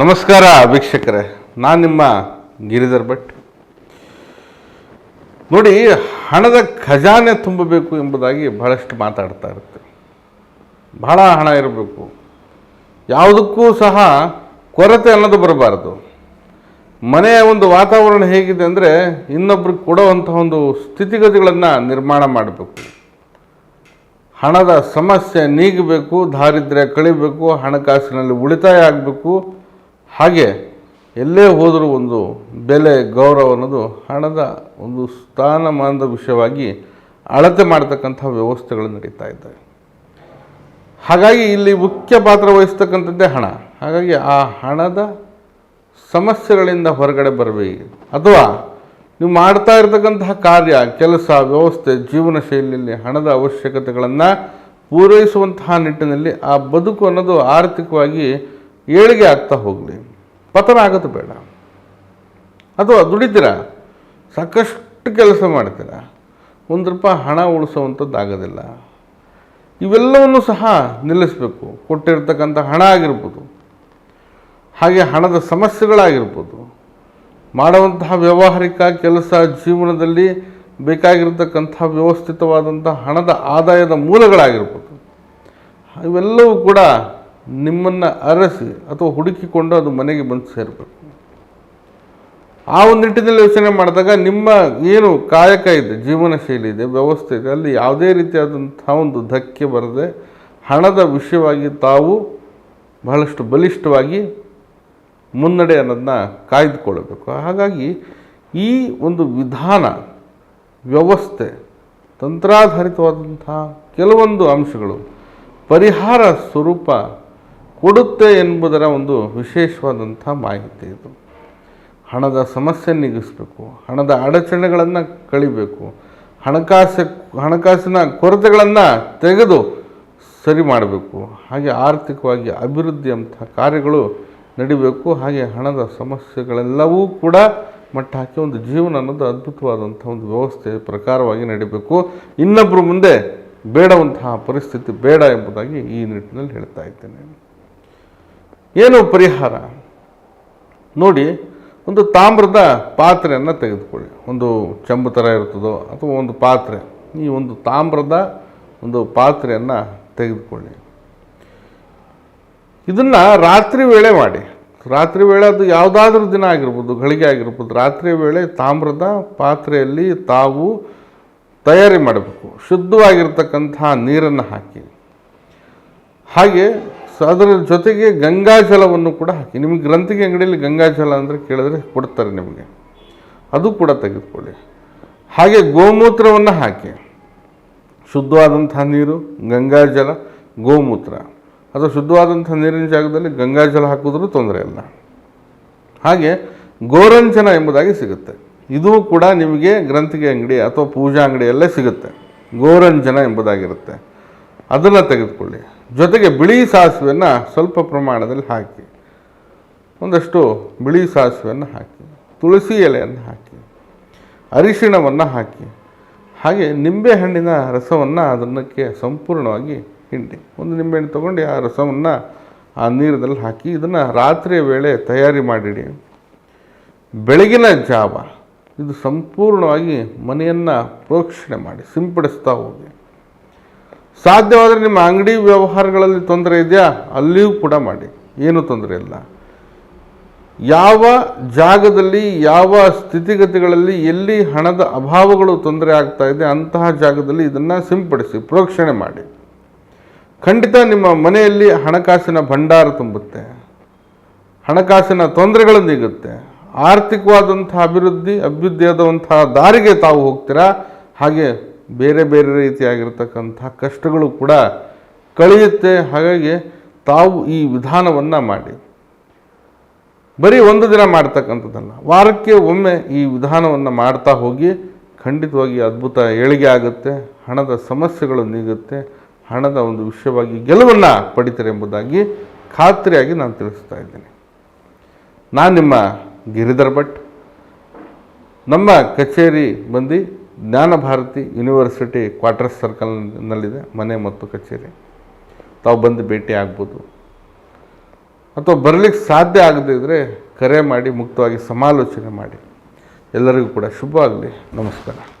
ನಮಸ್ಕಾರ ವೀಕ್ಷಕರೇ, ನಾನು ನಿಮ್ಮ ಗಿರಿಧರ್ ಭಟ್. ನೋಡಿ, ಹಣದ ಖಜಾನೆ ತುಂಬಬೇಕು ಎಂಬುದಾಗಿ ಬಹಳಷ್ಟು ಮಾತಾಡ್ತಾ ಇರುತ್ತೆ. ಬಹಳ ಹಣ ಇರಬೇಕು. ಯಾವುದಕ್ಕೂ ಸಹ ಕೊರತೆ ಅನ್ನೋದು ಬರಬಾರದು. ಮನೆಯ ಒಂದು ವಾತಾವರಣ ಹೇಗಿದೆ ಅಂದರೆ ಇನ್ನೊಬ್ರಿಗೆ ಕೊಡುವಂತಹ ಒಂದು ಸ್ಥಿತಿಗತಿಗಳನ್ನು ನಿರ್ಮಾಣ ಮಾಡಬೇಕು. ಹಣದ ಸಮಸ್ಯೆ ನೀಗಬೇಕು, ದಾರಿದ್ರ್ಯ ಕಳಿಬೇಕು, ಹಣಕಾಸಿನಲ್ಲಿ ಉಳಿತಾಯ ಆಗಬೇಕು ಹಾಗೆ ಎಲ್ಲೇ ಹೋದರೂ ಒಂದು ಬೆಲೆ, ಗೌರವ ಅನ್ನೋದು ಹಣದ ಒಂದು ಸ್ಥಾನಮಾನದ ವಿಷಯವಾಗಿ ಅಳತೆ ಮಾಡ್ತಕ್ಕಂಥ ವ್ಯವಸ್ಥೆಗಳು ನಡೀತಾ ಇದ್ದಾವೆ ಹಾಗಾಗಿ ಇಲ್ಲಿ ಮುಖ್ಯ ಪಾತ್ರ ವಹಿಸ್ತಕ್ಕಂಥದ್ದೇ ಹಣ. ಹಾಗಾಗಿ ಆ ಹಣದ ಸಮಸ್ಯೆಗಳಿಂದ ಹೊರಗಡೆ ಬರಬೇಕು ಅಥವಾ ನೀವು ಮಾಡ್ತಾ ಇರತಕ್ಕಂತಹ ಕಾರ್ಯ, ಕೆಲಸ, ವ್ಯವಸ್ಥೆ, ಜೀವನ ಶೈಲಿಯಲ್ಲಿ ಹಣದ ಅವಶ್ಯಕತೆಗಳನ್ನು ಪೂರೈಸುವಂತಹ ನಿಟ್ಟಿನಲ್ಲಿ ಆ ಬದುಕು ಅನ್ನೋದು ಆರ್ಥಿಕವಾಗಿ ಏಳಿಗೆ ಆಗ್ತಾ ಹೋಗಲಿ. ಪತನ ಆಗೋದು ಬೇಡ. ಅಥವಾ ದುಡಿತೀರ? ಸಾಕಷ್ಟು ಕೆಲಸ ಮಾಡ್ತೀರ? ಒಂದು ರೂಪಾಯಿ ಹಣ ಉಳಿಸೋವಂಥದ್ದು ಆಗೋದಿಲ್ಲ. ಇವೆಲ್ಲವನ್ನು ಸಹ ನಿಲ್ಲಿಸಬೇಕು. ಕೊಟ್ಟಿರ್ತಕ್ಕಂಥ ಹಣ ಆಗಿರ್ಬೋದು. ಹಾಗೆ ಹಣದ ಸಮಸ್ಯೆಗಳಾಗಿರ್ಬೋದು. ಮಾಡುವಂತಹ ವ್ಯವಹಾರಿಕ ಕೆಲಸ ಜೀವನದಲ್ಲಿ ಬೇಕಾಗಿರತಕ್ಕಂಥ ವ್ಯವಸ್ಥಿತವಾದಂಥ ಹಣದ ಆದಾಯದ ಮೂಲಗಳಾಗಿರ್ಬೋದು. ಇವೆಲ್ಲವೂ ಕೂಡ ನಿಮ್ಮನ್ನು ಅರಸಿ ಅಥವಾ ಹುಡುಕಿಕೊಂಡು ಅದು ಮನೆಗೆ ಬಂದು ಸೇರಬೇಕು. ಆ ಒಂದು ನಿಟ್ಟಿನಲ್ಲಿ ಯೋಚನೆ ಮಾಡಿದಾಗ ನಿಮ್ಮ ಏನು ಕಾಯಕ ಇದೆ ಜೀವನ ಶೈಲಿ ಇದೆ, ವ್ಯವಸ್ಥೆ ಇದೆ, ಅಲ್ಲಿ ಯಾವುದೇ ರೀತಿಯಾದಂಥ ಒಂದು ಧಕ್ಕೆ ಬರದೆ ಹಣದ ವಿಷಯವಾಗಿ ತಾವು ಬಹಳಷ್ಟು ಬಲಿಷ್ಠವಾಗಿ ಮುನ್ನಡೆ ಅನ್ನೋದನ್ನ ಕಾಯ್ದುಕೊಳ್ಳಬೇಕು. ಹಾಗಾಗಿ ಈ ಒಂದು ವಿಧಾನ, ವ್ಯವಸ್ಥೆ, ತಂತ್ರಾಧಾರಿತವಾದಂತಹ ಕೆಲವೊಂದು ಅಂಶಗಳು ಪರಿಹಾರ ಸ್ವರೂಪ ಕೊಡುತ್ತೆ ಎಂಬುದರ ಒಂದು ವಿಶೇಷವಾದಂಥ ಮಾಹಿತಿ ಇದು. ಹಣದ ಸಮಸ್ಯೆ ನೀಗಿಸಬೇಕು, ಹಣದ ಅಡಚಣೆಗಳನ್ನು ಕಳಿಬೇಕು, ಹಣಕಾಸು, ಹಣಕಾಸಿನ ಕೊರತೆಗಳನ್ನು ತೆಗೆದು ಸರಿ ಮಾಡಬೇಕು, ಹಾಗೆ ಆರ್ಥಿಕವಾಗಿ ಅಭಿವೃದ್ಧಿ ಅಂಥ ಕಾರ್ಯಗಳು ನಡಿಬೇಕು, ಹಾಗೆ ಹಣದ ಸಮಸ್ಯೆಗಳೆಲ್ಲವೂ ಕೂಡ ಮಟ್ಟ ಹಾಕಿ ಒಂದು ಜೀವನ ಅನ್ನೋದು ಅದ್ಭುತವಾದಂಥ ಒಂದು ವ್ಯವಸ್ಥೆ ಪ್ರಕಾರವಾಗಿ ನಡಿಬೇಕು. ಇನ್ನೊಬ್ಬರು ಮುಂದೆ ಬೇಡವಂತಹ ಪರಿಸ್ಥಿತಿ ಬೇಡ ಎಂಬುದಾಗಿ ಈ ನಿಟ್ಟಿನಲ್ಲಿ ಹೇಳ್ತಾ ಇದ್ದೇನೆ. ಏನು ಪರಿಹಾರ. ನೋಡಿ, ಒಂದು ತಾಮ್ರದ ಪಾತ್ರೆಯನ್ನು ತೆಗೆದುಕೊಳ್ಳಿ. ಒಂದು ಚೆಂಬು ಥರ ಇರ್ತದೋ ಅಥವಾ ಒಂದು ಪಾತ್ರೆ. ಈ ಒಂದು ತಾಮ್ರದ ಒಂದು ಪಾತ್ರೆಯನ್ನು ತೆಗೆದುಕೊಳ್ಳಿ. ಇದನ್ನು ರಾತ್ರಿ ವೇಳೆ ಮಾಡಿ. ರಾತ್ರಿ ವೇಳೆ ಅದು ಯಾವುದಾದ್ರೂ ದಿನ ಆಗಿರ್ಬೋದು ಗಳಿಗೆ ಆಗಿರ್ಬೋದು, ರಾತ್ರಿ ವೇಳೆ ತಾಮ್ರದ ಪಾತ್ರೆಯಲ್ಲಿ ತಾವು ತಯಾರಿ ಮಾಡಬೇಕು. ಶುದ್ಧವಾಗಿರ್ತಕ್ಕಂತಹ ನೀರನ್ನು ಹಾಕಿ. ಹಾಗೆ ಸ- ಅದರ ಜೊತೆಗೆ ಗಂಗಾಜಲವನ್ನು ಕೂಡ ಹಾಕಿ. ನಿಮಗೆ ಗ್ರಂಥಿಗೆ ಅಂಗಡಿಯಲ್ಲಿ ಗಂಗಾಜಲ ಅಂದರೆ ಕೇಳಿದ್ರೆ ಕೊಡ್ತಾರೆ ನಿಮಗೆ. ಅದು ಕೂಡ ತೆಗೆದುಕೊಳ್ಳಿ. ಹಾಗೆ ಗೋಮೂತ್ರವನ್ನು ಹಾಕಿ. ಶುದ್ಧವಾದಂಥ ನೀರು, ಗಂಗಾಜಲ, ಗೋಮೂತ್ರ. ಅದು ಶುದ್ಧವಾದಂಥ ನೀರಿನ ಜಾಗದಲ್ಲಿ ಗಂಗಾಜಲ ಹಾಕಿದ್ರೂ ತೊಂದರೆ ಇಲ್ಲ. ಹಾಗೆ ಗೋರಂಜನ ಎಂಬುದಾಗಿ ಸಿಗುತ್ತೆ. ಇದು ಕೂಡ ನಿಮಗೆ ಗ್ರಂಥಿಗೆ ಅಂಗಡಿ ಅಥವಾ ಪೂಜಾ ಅಂಗಡಿಯಲ್ಲೇ ಸಿಗುತ್ತೆ. ಗೋರಂಜನ ಎಂಬುದಾಗಿರುತ್ತೆ. ಅದನ್ನು ತೆಗೆದುಕೊಳ್ಳಿ. ಜೊತೆಗೆ ಬಿಳಿ ಸಾಸಿವೆಯನ್ನು ಸ್ವಲ್ಪ ಪ್ರಮಾಣದಲ್ಲಿ ಹಾಕಿ, ಒಂದಷ್ಟು ಬಿಳಿ ಸಾಸಿವೆಯನ್ನು ಹಾಕಿ, ತುಳಸಿ ಎಲೆಯನ್ನು ಹಾಕಿ, ಅರಿಶಿಣವನ್ನು ಹಾಕಿ, ಹಾಗೆ ನಿಂಬೆಹಣ್ಣಿನ ರಸವನ್ನು ಅದನ್ನಕ್ಕೆ ಸಂಪೂರ್ಣವಾಗಿ ಹಿಂಡಿ, ಒಂದು ನಿಂಬೆಹಣ್ಣು ತೊಗೊಂಡು ಆ ರಸವನ್ನು ಆ ನೀರದಲ್ಲಿ ಹಾಕಿ, ಇದನ್ನು ರಾತ್ರಿಯ ವೇಳೆ ತಯಾರಿ ಮಾಡಿಡಿ. ಬೆಳಗಿನ ಜಾವ, ಇದು ಸಂಪೂರ್ಣವಾಗಿ ಮನೆಯನ್ನು ಪ್ರೋಕ್ಷಣೆ ಮಾಡಿ, ಸಿಂಪಡಿಸ್ತಾ ಹೋಗಿ. ಸಾಧ್ಯವಾದರೆ ನಿಮ್ಮ ಅಂಗಡಿ ವ್ಯವಹಾರಗಳಲ್ಲಿ ತೊಂದರೆ ಇದೆಯಾ? ಅಲ್ಲಿಯೂ ಕೂಡ ಮಾಡಿ. ಏನೂ ತೊಂದರೆ ಇಲ್ಲ. ಯಾವ ಜಾಗದಲ್ಲಿ, ಯಾವ ಸ್ಥಿತಿಗತಿಗಳಲ್ಲಿ, ಎಲ್ಲಿ ಹಣದ ಅಭಾವಗಳು ತೊಂದರೆ ಆಗ್ತಾ ಇದೆ, ಅಂತಹ ಜಾಗದಲ್ಲಿ ಇದನ್ನು ಸಿಂಪಡಿಸಿ, ಪ್ರೋಕ್ಷಣೆ ಮಾಡಿ. ಖಂಡಿತ ನಿಮ್ಮ ಮನೆಯಲ್ಲಿ ಹಣಕಾಸಿನ ಭಂಡಾರ ತುಂಬುತ್ತೆ. ಹಣಕಾಸಿನ ತೊಂದರೆಗಳು ನೀಗುತ್ತೆ. ಆರ್ಥಿಕವಾದಂಥ ಅಭಿವೃದ್ಧಿ ಅಭ್ಯುದಯದಂತಹ ದಾರಿಗೆ ತಾವು ಹೋಗ್ತೀರಾ? ಹಾಗೆ ಬೇರೆ ಬೇರೆ ರೀತಿಯಾಗಿರ್ತಕ್ಕಂಥ ಕಷ್ಟಗಳು ಕೂಡ ಕಳೆಯುತ್ತೆ. ಹಾಗಾಗಿ ತಾವು ಈ ವಿಧಾನವನ್ನು ಮಾಡಿ. ಬರೀ ಒಂದು ದಿನ ಮಾಡ್ತಕ್ಕಂಥದ್ದಲ್ಲ. ವಾರಕ್ಕೆ ಒಮ್ಮೆ ಈ ವಿಧಾನವನ್ನು ಮಾಡ್ತಾ ಹೋಗಿ ಖಂಡಿತವಾಗಿ ಅದ್ಭುತ ಏಳಿಗೆ ಆಗುತ್ತೆ, ಹಣದ ಸಮಸ್ಯೆಗಳು ನೀಗುತ್ತೆ, ಹಣದ ಒಂದು ವಿಷಯವಾಗಿ ಗೆಲುವನ್ನು ಪಡಿತಾರೆ ಎಂಬುದಾಗಿ ಖಾತ್ರಿಯಾಗಿ ನಾನು ತಿಳಿಸ್ತಾ ಇದ್ದೇನೆ. ನಾನು ನಿಮ್ಮ ಗಿರಿಧರ್ ಭಟ್. ನಮ್ಮ ಕಚೇರಿ ಬಂದು ಜ್ಞಾನ ಭಾರತಿ ಯೂನಿವರ್ಸಿಟಿ ಕ್ವಾರ್ಟರ್ಸ್ ಸರ್ಕಲ್ನಲ್ಲಿದೆ, ಮನೆ ಮತ್ತು ಕಚೇರಿ. ತಾವು ಬಂದು ಭೇಟಿ ಆಗ್ಬೋದು. ಅಥವಾ ಬರಲಿಕ್ಕೆ ಸಾಧ್ಯ ಆಗದಿದ್ದರೆ ಕರೆ ಮಾಡಿ, ಮುಕ್ತವಾಗಿ ಸಮಾಲೋಚನೆ ಮಾಡಿ. ಎಲ್ಲರಿಗೂ ಕೂಡ ಶುಭವಾಗಲಿ. ನಮಸ್ಕಾರ.